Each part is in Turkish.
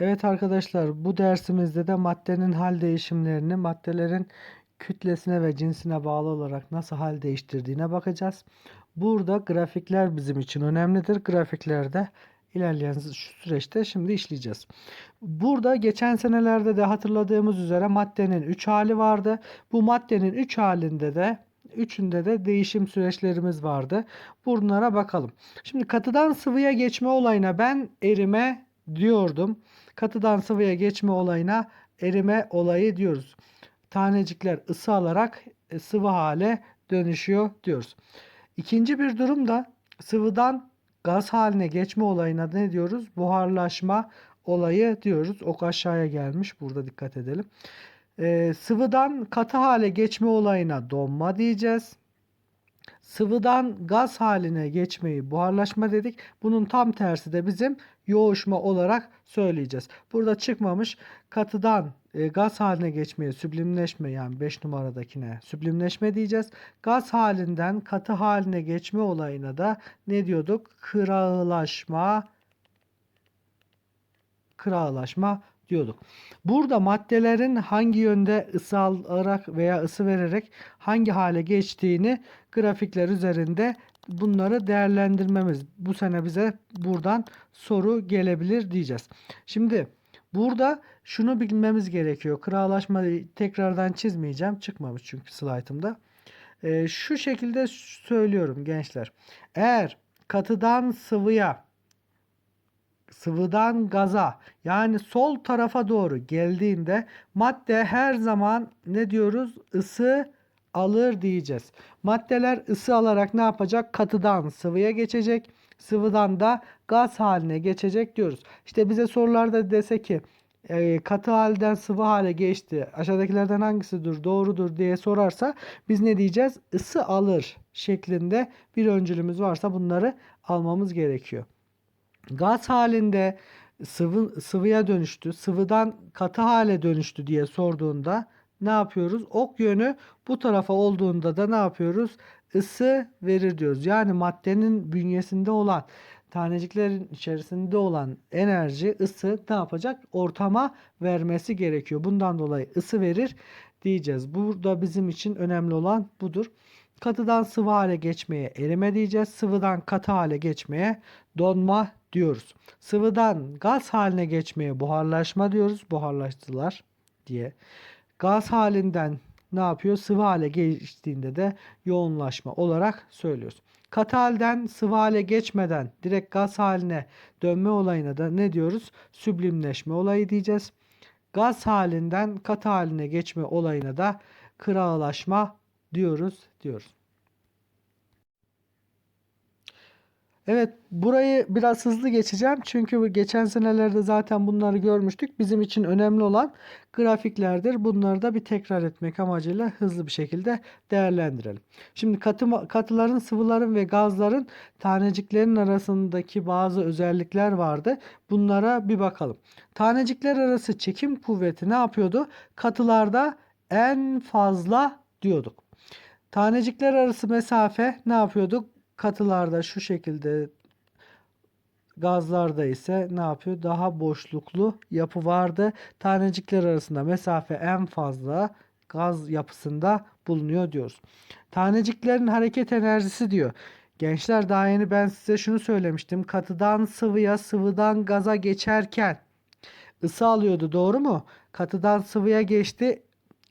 Evet arkadaşlar bu dersimizde de maddenin hal değişimlerini maddelerin kütlesine ve cinsine bağlı olarak nasıl hal değiştirdiğine bakacağız. Burada grafikler bizim için önemlidir. Grafiklerde ilerleyen süreçte şimdi işleyeceğiz. Burada geçen senelerde de hatırladığımız üzere maddenin 3 hali vardı. Bu maddenin 3 halinde de üçünde de değişim süreçlerimiz vardı. Bunlara bakalım. Şimdi katıdan sıvıya geçme olayına ben erime diyordum. Katıdan sıvıya geçme olayına erime olayı diyoruz. Tanecikler ısı alarak e, sıvı hale dönüşüyor diyoruz. İkinci bir durum da sıvıdan gaz haline geçme olayına ne diyoruz? Buharlaşma olayı diyoruz. Ok aşağıya gelmiş. Burada dikkat edelim. Ee, sıvıdan katı hale geçme olayına donma diyeceğiz. Sıvıdan gaz haline geçmeyi buharlaşma dedik. Bunun tam tersi de bizim yoğuşma olarak söyleyeceğiz. Burada çıkmamış katıdan e, gaz haline geçmeye süblimleşme yani 5 numaradakine süblimleşme diyeceğiz. Gaz halinden katı haline geçme olayına da ne diyorduk? Kırağılaşma kırağılaşma diyorduk. Burada maddelerin hangi yönde ısı alarak veya ısı vererek hangi hale geçtiğini grafikler üzerinde bunları değerlendirmemiz. Bu sene bize buradan soru gelebilir diyeceğiz. Şimdi burada şunu bilmemiz gerekiyor. Kırağılaşmayı tekrardan çizmeyeceğim. Çıkmamış çünkü slaytımda. Ee, şu şekilde söylüyorum gençler. Eğer katıdan sıvıya sıvıdan gaza yani sol tarafa doğru geldiğinde madde her zaman ne diyoruz? Isı alır diyeceğiz. Maddeler ısı alarak ne yapacak? Katıdan sıvıya geçecek. Sıvıdan da gaz haline geçecek diyoruz. İşte bize sorularda dese ki e, katı halden sıvı hale geçti. Aşağıdakilerden hangisidir doğrudur diye sorarsa biz ne diyeceğiz? Isı alır şeklinde bir öncülümüz varsa bunları almamız gerekiyor. Gaz halinde sıvı sıvıya dönüştü, sıvıdan katı hale dönüştü diye sorduğunda ne yapıyoruz? Ok yönü bu tarafa olduğunda da ne yapıyoruz? Isı verir diyoruz. Yani maddenin bünyesinde olan taneciklerin içerisinde olan enerji, ısı ne yapacak? Ortama vermesi gerekiyor. Bundan dolayı ısı verir diyeceğiz. Burada bizim için önemli olan budur. Katıdan sıvı hale geçmeye erime diyeceğiz. Sıvıdan katı hale geçmeye donma diyoruz. Sıvıdan gaz haline geçmeye buharlaşma diyoruz. Buharlaştılar diye. Gaz halinden ne yapıyor? Sıvı hale geçtiğinde de yoğunlaşma olarak söylüyoruz. Katı halden sıvı hale geçmeden direkt gaz haline dönme olayına da ne diyoruz? Süblimleşme olayı diyeceğiz. Gaz halinden katı haline geçme olayına da kırağılaşma diyoruz diyoruz. Evet, burayı biraz hızlı geçeceğim. Çünkü geçen senelerde zaten bunları görmüştük. Bizim için önemli olan grafiklerdir. Bunları da bir tekrar etmek amacıyla hızlı bir şekilde değerlendirelim. Şimdi katı, katıların, sıvıların ve gazların taneciklerin arasındaki bazı özellikler vardı. Bunlara bir bakalım. Tanecikler arası çekim kuvveti ne yapıyordu? Katılarda en fazla diyorduk. Tanecikler arası mesafe ne yapıyorduk? Katılarda şu şekilde gazlarda ise ne yapıyor? Daha boşluklu yapı vardı. Tanecikler arasında mesafe en fazla gaz yapısında bulunuyor diyoruz. Taneciklerin hareket enerjisi diyor. Gençler daha yeni ben size şunu söylemiştim. Katıdan sıvıya, sıvıdan gaza geçerken ısı alıyordu doğru mu? Katıdan sıvıya geçti.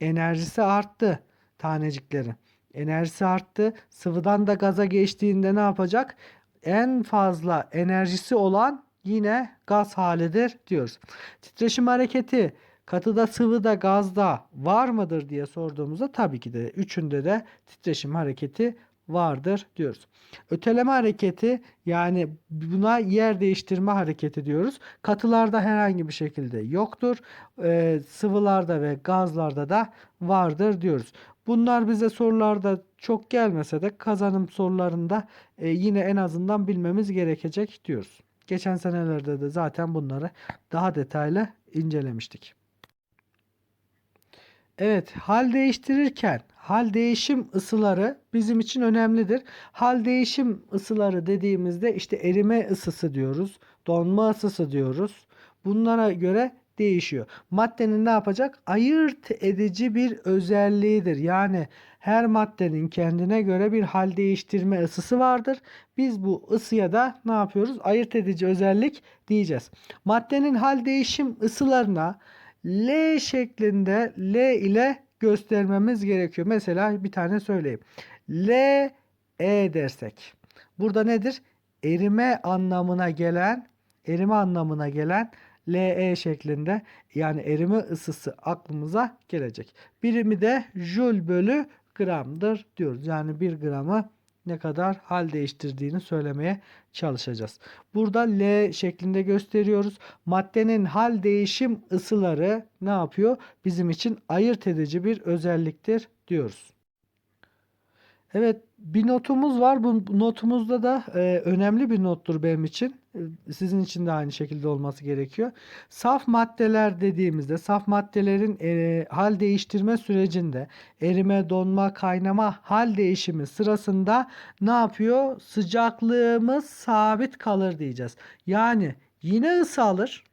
Enerjisi arttı taneciklerin. Enerjisi arttı. Sıvıdan da gaza geçtiğinde ne yapacak? En fazla enerjisi olan yine gaz halidir diyoruz. Titreşim hareketi katıda, sıvıda, gazda var mıdır diye sorduğumuzda tabii ki de üçünde de titreşim hareketi vardır diyoruz. Öteleme hareketi yani buna yer değiştirme hareketi diyoruz. Katılarda herhangi bir şekilde yoktur. Ee, sıvılarda ve gazlarda da vardır diyoruz. Bunlar bize sorularda çok gelmese de kazanım sorularında e, yine en azından bilmemiz gerekecek diyoruz. Geçen senelerde de zaten bunları daha detaylı incelemiştik. Evet, hal değiştirirken hal değişim ısıları bizim için önemlidir. Hal değişim ısıları dediğimizde işte erime ısısı diyoruz, donma ısısı diyoruz, bunlara göre değişiyor. Maddenin ne yapacak? Ayırt edici bir özelliğidir. Yani her maddenin kendine göre bir hal değiştirme ısısı vardır. Biz bu ısıya da ne yapıyoruz? Ayırt edici özellik diyeceğiz. Maddenin hal değişim ısılarına L şeklinde L ile göstermemiz gerekiyor. Mesela bir tane söyleyeyim. L E dersek. Burada nedir? Erime anlamına gelen erime anlamına gelen LE şeklinde yani erime ısısı aklımıza gelecek. Birimi de joule bölü gramdır diyoruz. Yani bir gramı ne kadar hal değiştirdiğini söylemeye çalışacağız. Burada L şeklinde gösteriyoruz. Maddenin hal değişim ısıları ne yapıyor? Bizim için ayırt edici bir özelliktir diyoruz. Evet bir notumuz var. Bu notumuzda da e, önemli bir nottur benim için. E, Sizin için de aynı şekilde olması gerekiyor. Saf maddeler dediğimizde saf maddelerin e, hal değiştirme sürecinde erime, donma, kaynama hal değişimi sırasında ne yapıyor? Sıcaklığımız sabit kalır diyeceğiz. Yani yine ısı alır.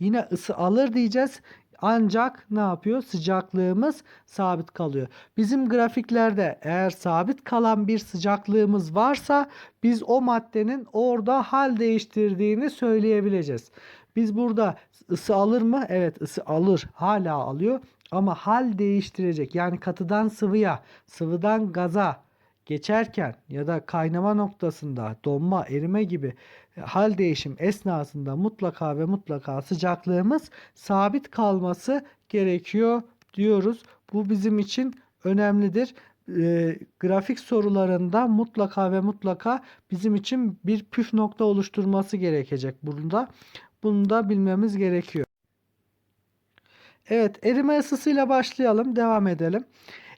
Yine ısı alır diyeceğiz. Ancak ne yapıyor? Sıcaklığımız sabit kalıyor. Bizim grafiklerde eğer sabit kalan bir sıcaklığımız varsa biz o maddenin orada hal değiştirdiğini söyleyebileceğiz. Biz burada ısı alır mı? Evet ısı alır. Hala alıyor. Ama hal değiştirecek. Yani katıdan sıvıya, sıvıdan gaza geçerken ya da kaynama noktasında donma, erime gibi hal değişim esnasında mutlaka ve mutlaka sıcaklığımız sabit kalması gerekiyor diyoruz. Bu bizim için önemlidir. E, grafik sorularında mutlaka ve mutlaka bizim için bir püf nokta oluşturması gerekecek burada. Bunu da bilmemiz gerekiyor. Evet, erime ısısıyla başlayalım, devam edelim.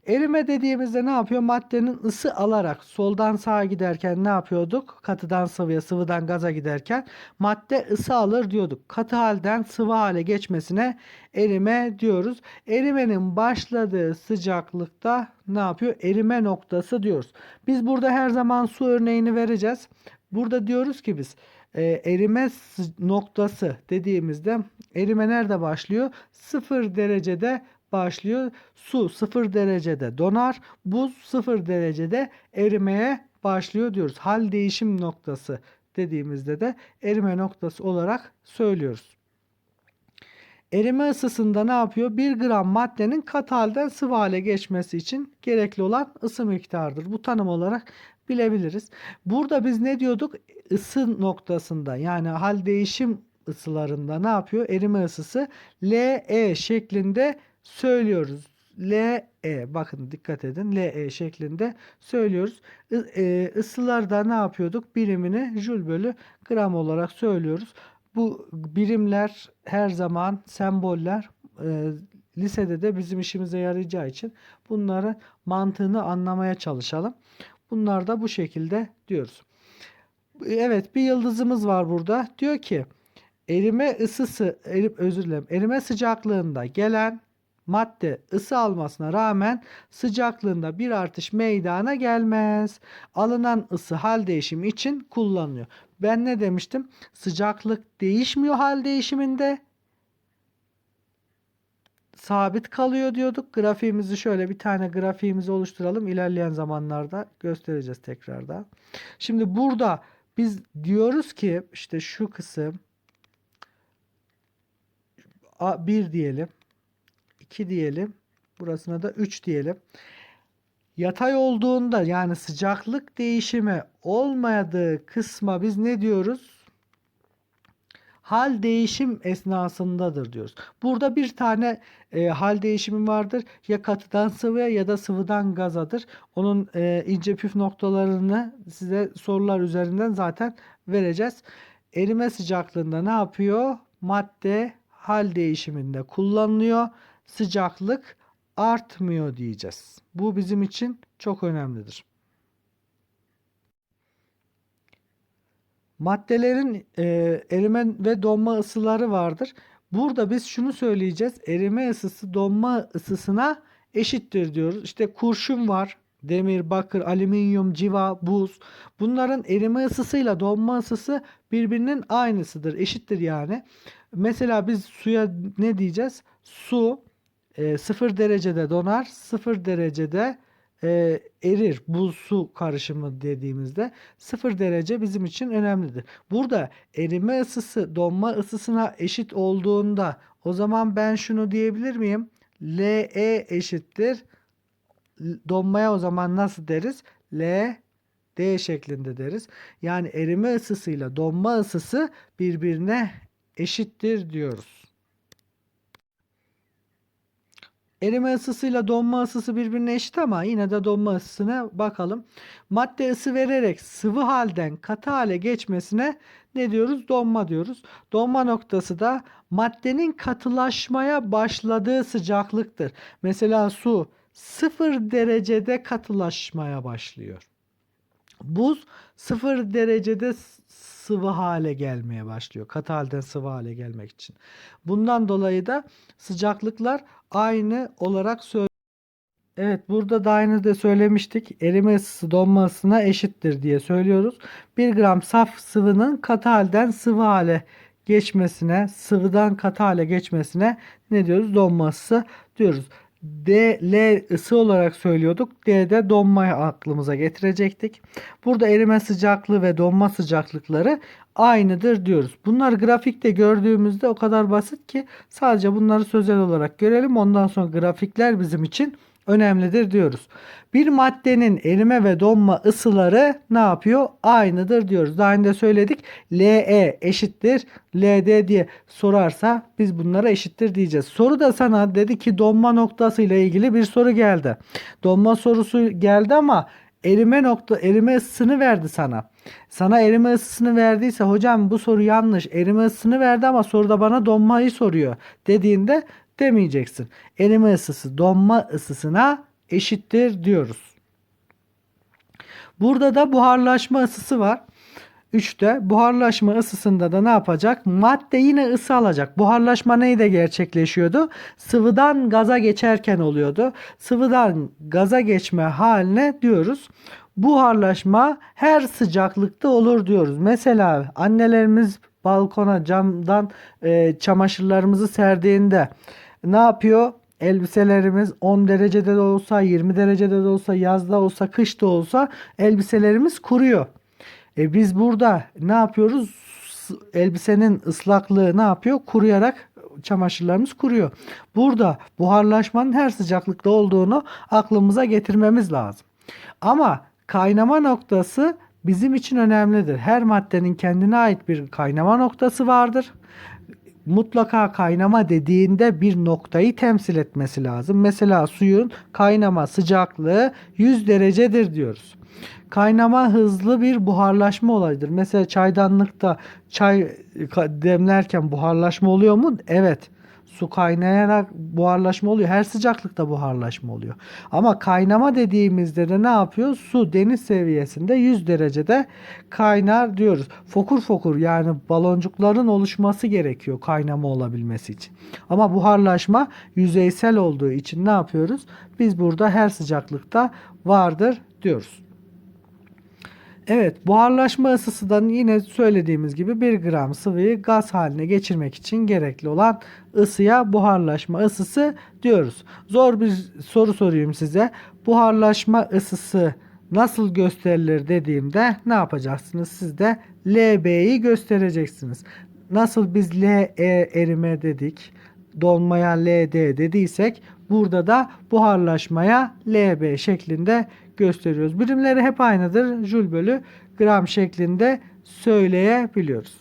Erime dediğimizde ne yapıyor? Maddenin ısı alarak soldan sağa giderken ne yapıyorduk? Katıdan sıvıya, sıvıdan gaza giderken madde ısı alır diyorduk. Katı halden sıvı hale geçmesine erime diyoruz. Erimenin başladığı sıcaklıkta ne yapıyor? Erime noktası diyoruz. Biz burada her zaman su örneğini vereceğiz. Burada diyoruz ki biz e, erime noktası dediğimizde erime nerede başlıyor? 0 derecede başlıyor. Su 0 derecede donar. Buz 0 derecede erimeye başlıyor diyoruz. Hal değişim noktası dediğimizde de erime noktası olarak söylüyoruz. Erime ısısında ne yapıyor? 1 gram maddenin katı halden sıvı hale geçmesi için gerekli olan ısı miktarıdır. Bu tanım olarak bilebiliriz. Burada biz ne diyorduk? Isı noktasında yani hal değişim ısılarında ne yapıyor? Erime ısısı LE şeklinde söylüyoruz. LE bakın dikkat edin LE şeklinde söylüyoruz. I, ısılarda ne yapıyorduk? Birimini jül bölü gram olarak söylüyoruz. Bu birimler her zaman semboller e, lisede de bizim işimize yarayacağı için bunları mantığını anlamaya çalışalım. Bunlar da bu şekilde diyoruz. Evet bir yıldızımız var burada. Diyor ki erime ısısı erim, özür dilerim erime sıcaklığında gelen madde ısı almasına rağmen sıcaklığında bir artış meydana gelmez. Alınan ısı hal değişimi için kullanılıyor. Ben ne demiştim? Sıcaklık değişmiyor hal değişiminde. Sabit kalıyor diyorduk. Grafiğimizi şöyle bir tane grafiğimizi oluşturalım. İlerleyen zamanlarda göstereceğiz tekrarda. Şimdi burada biz diyoruz ki işte şu kısım 1 diyelim. 2 diyelim. Burasına da 3 diyelim. Yatay olduğunda yani sıcaklık değişimi olmadığı kısma biz ne diyoruz? Hal değişim esnasındadır diyoruz. Burada bir tane e, hal değişimi vardır. Ya katıdan sıvıya ya da sıvıdan gazadır. Onun e, ince püf noktalarını size sorular üzerinden zaten vereceğiz. Erime sıcaklığında ne yapıyor? Madde hal değişiminde kullanılıyor sıcaklık artmıyor diyeceğiz. Bu bizim için çok önemlidir. Maddelerin e, erime ve donma ısıları vardır. Burada biz şunu söyleyeceğiz. Erime ısısı donma ısısına eşittir diyoruz. İşte kurşun var. demir, bakır, alüminyum, civa, buz. Bunların erime ısısıyla donma ısısı birbirinin aynısıdır, eşittir yani. Mesela biz suya ne diyeceğiz? Su e, 0 derecede donar, 0 derecede e, erir. Buz su karışımı dediğimizde 0 derece bizim için önemlidir. Burada erime ısısı donma ısısına eşit olduğunda o zaman ben şunu diyebilir miyim? LE eşittir. Donmaya o zaman nasıl deriz? L D şeklinde deriz. Yani erime ısısıyla donma ısısı birbirine eşittir diyoruz. Erime ısısıyla donma ısısı birbirine eşit ama yine de donma ısısına bakalım. Madde ısı vererek sıvı halden katı hale geçmesine ne diyoruz? Donma diyoruz. Donma noktası da maddenin katılaşmaya başladığı sıcaklıktır. Mesela su 0 derecede katılaşmaya başlıyor. Buz 0 derecede sıvı hale gelmeye başlıyor. Katı halden sıvı hale gelmek için. Bundan dolayı da sıcaklıklar aynı olarak söylüyor. Evet burada da aynı da söylemiştik. Erime ısısı donma ısısına eşittir diye söylüyoruz. 1 gram saf sıvının katı halden sıvı hale geçmesine, sıvıdan katı hale geçmesine ne diyoruz? Donma ısısı diyoruz. D, L ısı olarak söylüyorduk. D'de donmayı aklımıza getirecektik. Burada erime sıcaklığı ve donma sıcaklıkları aynıdır diyoruz. Bunlar grafikte gördüğümüzde o kadar basit ki sadece bunları sözel olarak görelim. Ondan sonra grafikler bizim için önemlidir diyoruz. Bir maddenin erime ve donma ısıları ne yapıyor? Aynıdır diyoruz. Daha önce söyledik. LE eşittir LD diye sorarsa biz bunlara eşittir diyeceğiz. Soru da sana dedi ki donma noktası ile ilgili bir soru geldi. Donma sorusu geldi ama erime nokta erime ısısını verdi sana. Sana erime ısısını verdiyse hocam bu soru yanlış. Erime ısısını verdi ama soruda bana donmayı soruyor dediğinde demeyeceksin. Erime ısısı donma ısısına eşittir diyoruz. Burada da buharlaşma ısısı var. 3'te buharlaşma ısısında da ne yapacak? Madde yine ısı alacak. Buharlaşma neyde gerçekleşiyordu? Sıvıdan gaza geçerken oluyordu. Sıvıdan gaza geçme haline diyoruz. Buharlaşma her sıcaklıkta olur diyoruz. Mesela annelerimiz balkona camdan e, çamaşırlarımızı serdiğinde ne yapıyor? Elbiselerimiz 10 derecede de olsa, 20 derecede de olsa, yazda olsa, kışta olsa elbiselerimiz kuruyor. E biz burada ne yapıyoruz? Elbisenin ıslaklığı ne yapıyor? Kuruyarak çamaşırlarımız kuruyor. Burada buharlaşmanın her sıcaklıkta olduğunu aklımıza getirmemiz lazım. Ama kaynama noktası bizim için önemlidir. Her maddenin kendine ait bir kaynama noktası vardır. Mutlaka kaynama dediğinde bir noktayı temsil etmesi lazım. Mesela suyun kaynama sıcaklığı 100 derecedir diyoruz. Kaynama hızlı bir buharlaşma olayıdır. Mesela çaydanlıkta çay demlerken buharlaşma oluyor mu? Evet. Su kaynayarak buharlaşma oluyor. Her sıcaklıkta buharlaşma oluyor. Ama kaynama dediğimizde de ne yapıyor? Su deniz seviyesinde 100 derecede kaynar diyoruz. Fokur fokur yani baloncukların oluşması gerekiyor kaynama olabilmesi için. Ama buharlaşma yüzeysel olduğu için ne yapıyoruz? Biz burada her sıcaklıkta vardır diyoruz. Evet buharlaşma ısısından yine söylediğimiz gibi 1 gram sıvıyı gaz haline geçirmek için gerekli olan ısıya buharlaşma ısısı diyoruz. Zor bir soru sorayım size. Buharlaşma ısısı nasıl gösterilir dediğimde ne yapacaksınız? Siz de LB'yi göstereceksiniz. Nasıl biz LE erime dedik, donmaya LD dediysek burada da buharlaşmaya LB şeklinde gösteriyoruz. Birimleri hep aynıdır. Jül bölü gram şeklinde söyleyebiliyoruz.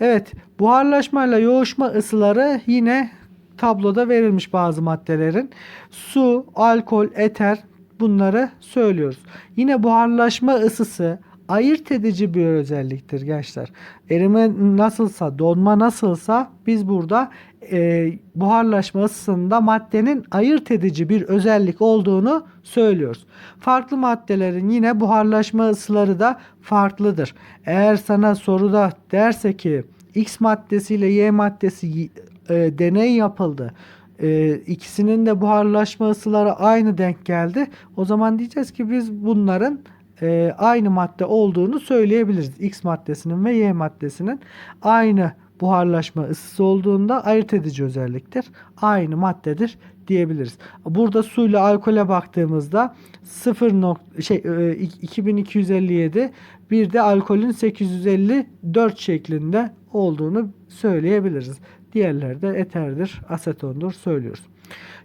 Evet buharlaşmayla yoğuşma ısıları yine tabloda verilmiş bazı maddelerin. Su, alkol, eter bunları söylüyoruz. Yine buharlaşma ısısı ayırt edici bir özelliktir gençler. Erime nasılsa, donma nasılsa biz burada e, buharlaşma ısısında maddenin ayırt edici bir özellik olduğunu söylüyoruz. Farklı maddelerin yine buharlaşma ısıları da farklıdır. Eğer sana soruda derse ki X maddesiyle Y maddesi e, deney yapıldı. e, ikisinin de buharlaşma ısıları aynı denk geldi. O zaman diyeceğiz ki biz bunların e, aynı madde olduğunu söyleyebiliriz. X maddesinin ve Y maddesinin aynı buharlaşma ısısı olduğunda ayırt edici özelliktir. Aynı maddedir diyebiliriz. Burada suyla alkole baktığımızda 0 nok şey e, 2257 bir de alkolün 854 şeklinde olduğunu söyleyebiliriz. Diğerleri de eterdir, asetondur söylüyoruz.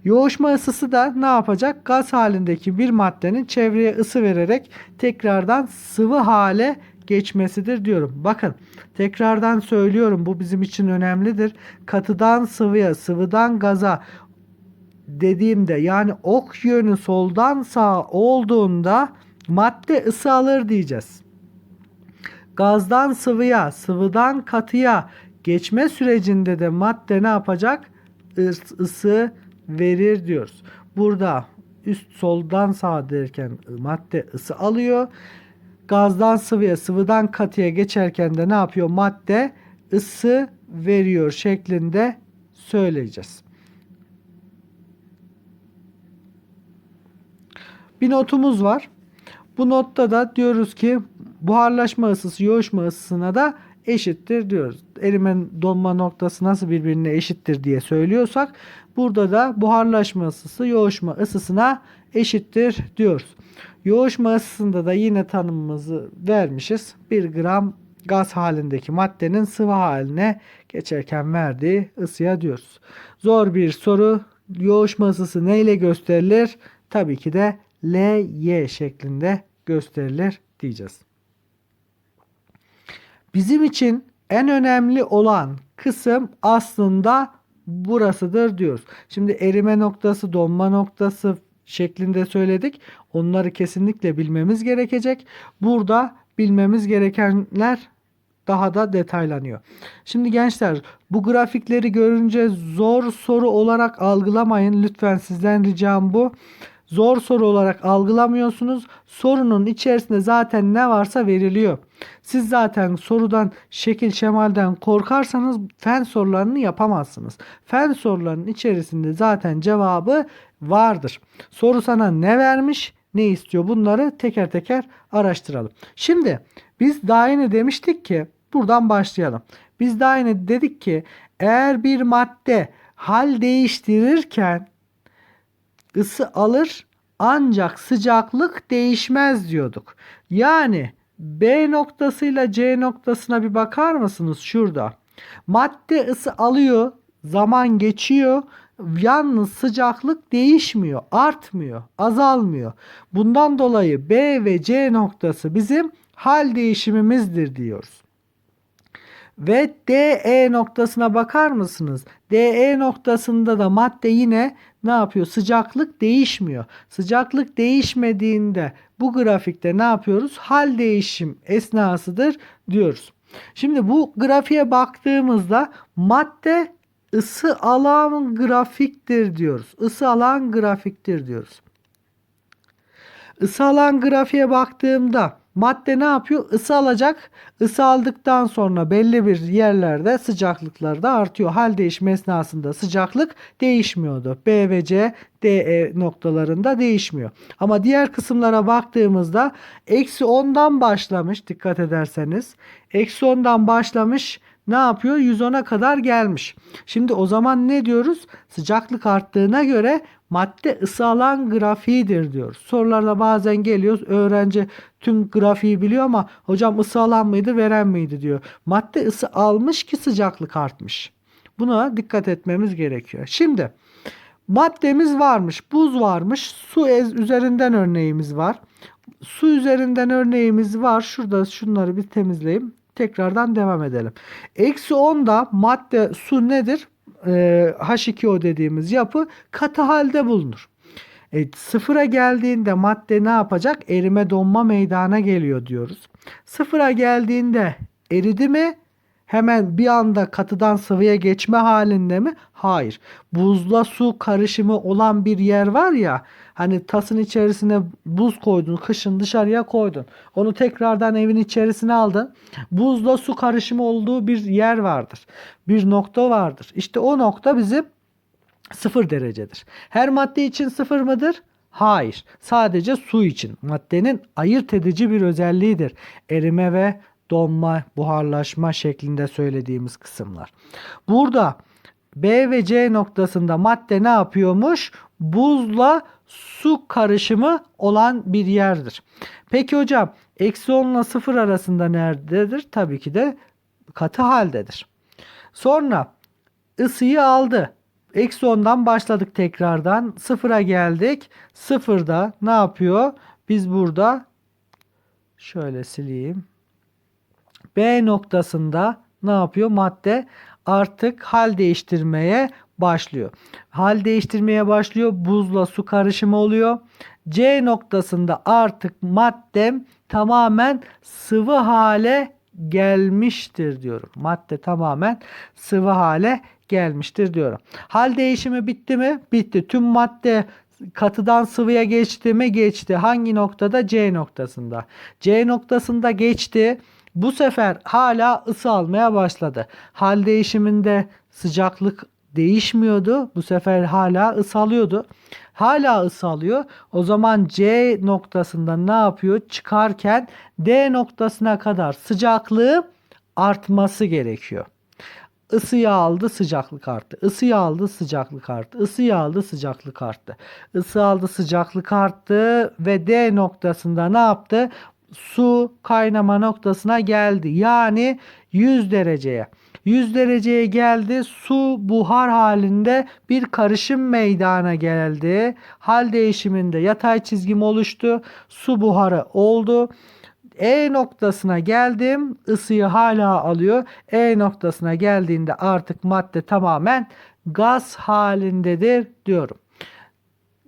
Yoğuşma ısısı da ne yapacak? Gaz halindeki bir maddenin çevreye ısı vererek tekrardan sıvı hale geçmesidir diyorum. Bakın tekrardan söylüyorum bu bizim için önemlidir. Katıdan sıvıya, sıvıdan gaza dediğimde yani ok yönü soldan sağa olduğunda madde ısı alır diyeceğiz. Gazdan sıvıya, sıvıdan katıya geçme sürecinde de madde ne yapacak? Isı verir diyoruz. Burada üst soldan sağa derken madde ısı alıyor. Gazdan sıvıya, sıvıdan katıya geçerken de ne yapıyor? Madde ısı veriyor şeklinde söyleyeceğiz. Bir notumuz var. Bu notta da diyoruz ki buharlaşma ısısı yoğuşma ısısına da eşittir diyoruz. Erime donma noktası nasıl birbirine eşittir diye söylüyorsak burada da buharlaşma ısısı yoğuşma ısısına eşittir diyoruz. Yoğuşma ısısında da yine tanımımızı vermişiz. 1 gram gaz halindeki maddenin sıvı haline geçerken verdiği ısıya diyoruz. Zor bir soru. Yoğuşma ısısı neyle gösterilir? Tabii ki de LY şeklinde gösterilir diyeceğiz. Bizim için en önemli olan kısım aslında burasıdır diyoruz. Şimdi erime noktası, donma noktası şeklinde söyledik. Onları kesinlikle bilmemiz gerekecek. Burada bilmemiz gerekenler daha da detaylanıyor. Şimdi gençler bu grafikleri görünce zor soru olarak algılamayın. Lütfen sizden ricam bu. Zor soru olarak algılamıyorsunuz. Sorunun içerisinde zaten ne varsa veriliyor. Siz zaten sorudan, şekil şemalden korkarsanız fen sorularını yapamazsınız. Fen sorularının içerisinde zaten cevabı vardır. Soru sana ne vermiş, ne istiyor bunları teker teker araştıralım. Şimdi biz daha yeni demiştik ki buradan başlayalım. Biz daha yeni dedik ki eğer bir madde hal değiştirirken ısı alır ancak sıcaklık değişmez diyorduk. Yani B noktasıyla C noktasına bir bakar mısınız şurada? Madde ısı alıyor, zaman geçiyor. Yalnız sıcaklık değişmiyor, artmıyor, azalmıyor. Bundan dolayı B ve C noktası bizim hal değişimimizdir diyoruz. Ve DE noktasına bakar mısınız? DE noktasında da madde yine ne yapıyor? Sıcaklık değişmiyor. Sıcaklık değişmediğinde bu grafikte ne yapıyoruz? Hal değişim esnasıdır diyoruz. Şimdi bu grafiğe baktığımızda madde ısı alan grafiktir diyoruz. Isı alan grafiktir diyoruz. Isı alan grafiğe baktığımda madde ne yapıyor? Isı alacak. Isı aldıktan sonra belli bir yerlerde sıcaklıklar da artıyor. Hal değişimi esnasında sıcaklık değişmiyordu. B ve C, DE noktalarında değişmiyor. Ama diğer kısımlara baktığımızda eksi 10'dan başlamış dikkat ederseniz. Eksi 10'dan başlamış ne yapıyor? 110'a kadar gelmiş. Şimdi o zaman ne diyoruz? Sıcaklık arttığına göre madde ısı alan grafiğidir diyoruz. Sorularda bazen geliyoruz öğrenci tüm grafiği biliyor ama hocam ısı alan mıydı veren miydi diyor. Madde ısı almış ki sıcaklık artmış. Buna dikkat etmemiz gerekiyor. Şimdi maddemiz varmış, buz varmış, su ez üzerinden örneğimiz var. Su üzerinden örneğimiz var. Şurada şunları bir temizleyeyim. Tekrardan devam edelim. Eksi 10'da madde su nedir? Ee, H2O dediğimiz yapı katı halde bulunur. E, sıfıra geldiğinde madde ne yapacak? Erime donma meydana geliyor diyoruz. Sıfıra geldiğinde eridi mi? Hemen bir anda katıdan sıvıya geçme halinde mi? Hayır. Buzla su karışımı olan bir yer var ya. Hani tasın içerisine buz koydun, kışın dışarıya koydun. Onu tekrardan evin içerisine aldın. Buzla su karışımı olduğu bir yer vardır. Bir nokta vardır. İşte o nokta bizim 0 derecedir. Her madde için 0 mıdır? Hayır. Sadece su için. Maddenin ayırt edici bir özelliğidir. Erime ve donma, buharlaşma şeklinde söylediğimiz kısımlar. Burada B ve C noktasında madde ne yapıyormuş? Buzla su karışımı olan bir yerdir. Peki hocam eksi 10 ile 0 arasında nerededir? Tabii ki de katı haldedir. Sonra ısıyı aldı. Eksi 10'dan başladık tekrardan. Sıfıra geldik. Sıfırda ne yapıyor? Biz burada şöyle sileyim. B noktasında ne yapıyor? Madde artık hal değiştirmeye başlıyor. Hal değiştirmeye başlıyor. Buzla su karışımı oluyor. C noktasında artık maddem tamamen sıvı hale gelmiştir diyorum. Madde tamamen sıvı hale gelmiştir diyorum. Hal değişimi bitti mi? Bitti. Tüm madde katıdan sıvıya geçti mi? Geçti. Hangi noktada? C noktasında. C noktasında geçti. Bu sefer hala ısı almaya başladı. Hal değişiminde sıcaklık değişmiyordu. Bu sefer hala ısı alıyordu. Hala ısı alıyor. O zaman C noktasında ne yapıyor? Çıkarken D noktasına kadar sıcaklığı artması gerekiyor. Isıyı aldı sıcaklık arttı. Isıyı aldı sıcaklık arttı. Isıyı aldı sıcaklık arttı. Isı aldı sıcaklık arttı ve D noktasında ne yaptı? Su kaynama noktasına geldi. Yani 100 dereceye. 100 dereceye geldi. Su buhar halinde bir karışım meydana geldi. Hal değişiminde yatay çizgim oluştu. Su buharı oldu. E noktasına geldim. Isıyı hala alıyor. E noktasına geldiğinde artık madde tamamen gaz halindedir diyorum.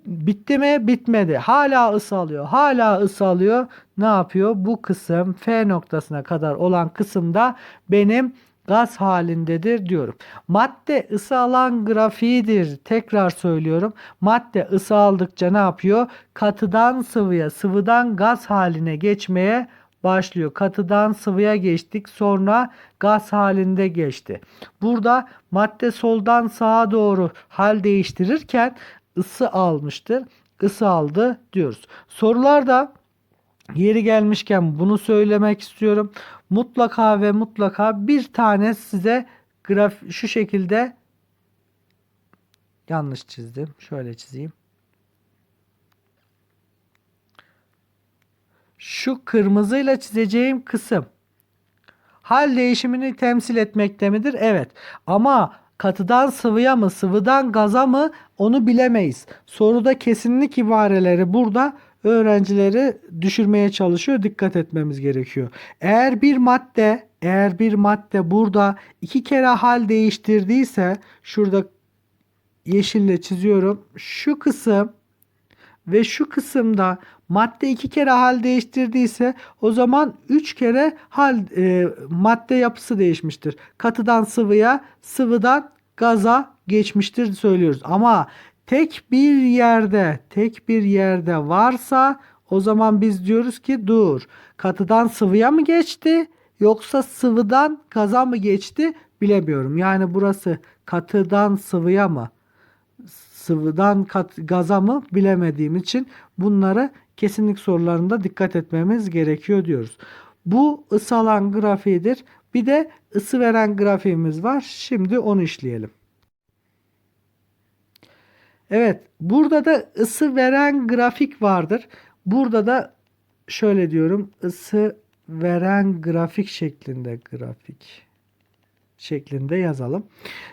Bitti mi? Bitmedi. Hala ısı alıyor. Hala ısı alıyor. Ne yapıyor? Bu kısım F noktasına kadar olan kısımda benim gaz halindedir diyorum. Madde ısı alan grafiğidir. Tekrar söylüyorum. Madde ısı aldıkça ne yapıyor? Katıdan sıvıya, sıvıdan gaz haline geçmeye başlıyor. Katıdan sıvıya geçtik. Sonra gaz halinde geçti. Burada madde soldan sağa doğru hal değiştirirken ısı almıştır. Isı aldı diyoruz. Sorularda yeri gelmişken bunu söylemek istiyorum. Mutlaka ve mutlaka bir tane size graf şu şekilde yanlış çizdim. Şöyle çizeyim. Şu kırmızıyla çizeceğim kısım hal değişimini temsil etmekte midir? Evet. Ama katıdan sıvıya mı, sıvıdan gaza mı onu bilemeyiz. Soruda kesinlik ibareleri burada öğrencileri düşürmeye çalışıyor. Dikkat etmemiz gerekiyor. Eğer bir madde, eğer bir madde burada iki kere hal değiştirdiyse şurada yeşille çiziyorum. Şu kısım ve şu kısımda madde iki kere hal değiştirdiyse o zaman üç kere hal e, madde yapısı değişmiştir. Katıdan sıvıya, sıvıdan gaza geçmiştir söylüyoruz. Ama tek bir yerde, tek bir yerde varsa o zaman biz diyoruz ki dur. Katıdan sıvıya mı geçti yoksa sıvıdan gaza mı geçti bilemiyorum. Yani burası katıdan sıvıya mı? sıvıdan kat, gaza mı bilemediğim için bunları kesinlik sorularında dikkat etmemiz gerekiyor diyoruz. Bu ısı alan grafiğidir. Bir de ısı veren grafiğimiz var. Şimdi onu işleyelim. Evet, burada da ısı veren grafik vardır. Burada da şöyle diyorum, ısı veren grafik şeklinde grafik şeklinde yazalım.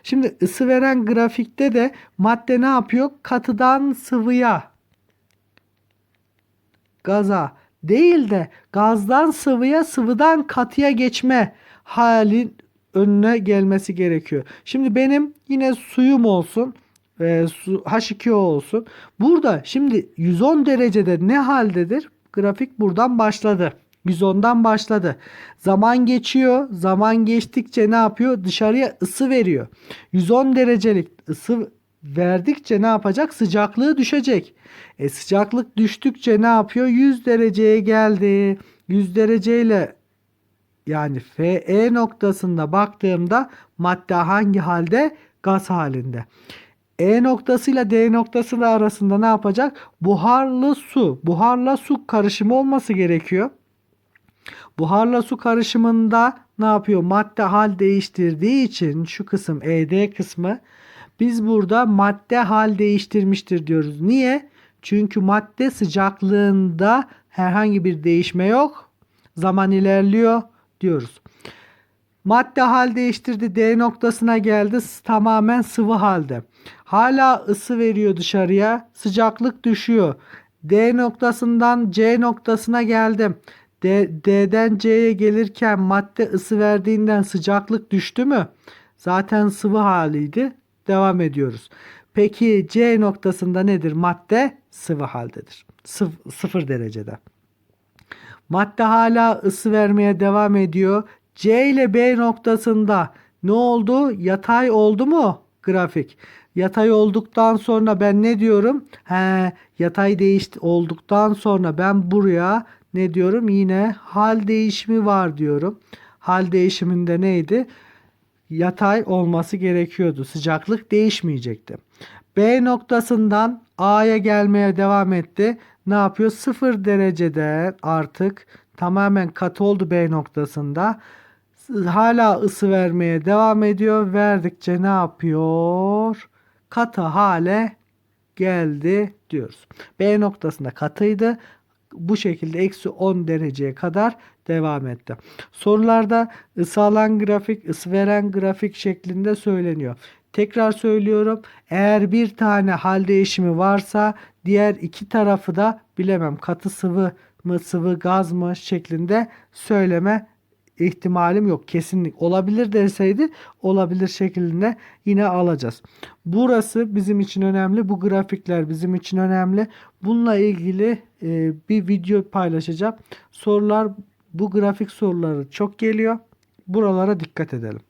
Şimdi ısı veren grafikte de madde ne yapıyor? Katıdan sıvıya, gaza değil de gazdan sıvıya, sıvıdan katıya geçme halin önüne gelmesi gerekiyor. Şimdi benim yine suyum olsun. E, su, H2O olsun. Burada şimdi 110 derecede ne haldedir? Grafik buradan başladı. 110'dan başladı. Zaman geçiyor. Zaman geçtikçe ne yapıyor? Dışarıya ısı veriyor. 110 derecelik ısı verdikçe ne yapacak? Sıcaklığı düşecek. E sıcaklık düştükçe ne yapıyor? 100 dereceye geldi. 100 dereceyle yani FE noktasında baktığımda madde hangi halde? Gaz halinde. E noktasıyla D noktası da arasında ne yapacak? Buharlı su. Buharla su karışımı olması gerekiyor. Buharla su karışımında ne yapıyor? Madde hal değiştirdiği için şu kısım ED kısmı biz burada madde hal değiştirmiştir diyoruz. Niye? Çünkü madde sıcaklığında herhangi bir değişme yok. Zaman ilerliyor diyoruz. Madde hal değiştirdi. D noktasına geldi. Tamamen sıvı halde. Hala ısı veriyor dışarıya. Sıcaklık düşüyor. D noktasından C noktasına geldim. D, D'den C'ye gelirken madde ısı verdiğinden sıcaklık düştü mü? Zaten sıvı haliydi. Devam ediyoruz. Peki C noktasında nedir? Madde sıvı haldedir. Sıf- sıfır derecede. Madde hala ısı vermeye devam ediyor. C ile B noktasında ne oldu? Yatay oldu mu grafik? Yatay olduktan sonra ben ne diyorum? He, yatay değişti olduktan sonra ben buraya ne diyorum? Yine hal değişimi var diyorum. Hal değişiminde neydi? Yatay olması gerekiyordu. Sıcaklık değişmeyecekti. B noktasından A'ya gelmeye devam etti. Ne yapıyor? 0 derecede artık tamamen katı oldu B noktasında. Hala ısı vermeye devam ediyor. Verdikçe ne yapıyor? Katı hale geldi diyoruz. B noktasında katıydı. Bu şekilde eksi 10 dereceye kadar devam etti. Sorularda ısı alan grafik, ısı veren grafik şeklinde söyleniyor. Tekrar söylüyorum. Eğer bir tane hal değişimi varsa diğer iki tarafı da bilemem. Katı sıvı mı sıvı gaz mı şeklinde söyleme ihtimalim yok. Kesinlik olabilir deseydi olabilir şeklinde yine alacağız. Burası bizim için önemli. Bu grafikler bizim için önemli. Bununla ilgili e, bir video paylaşacağım. Sorular bu grafik soruları çok geliyor. Buralara dikkat edelim.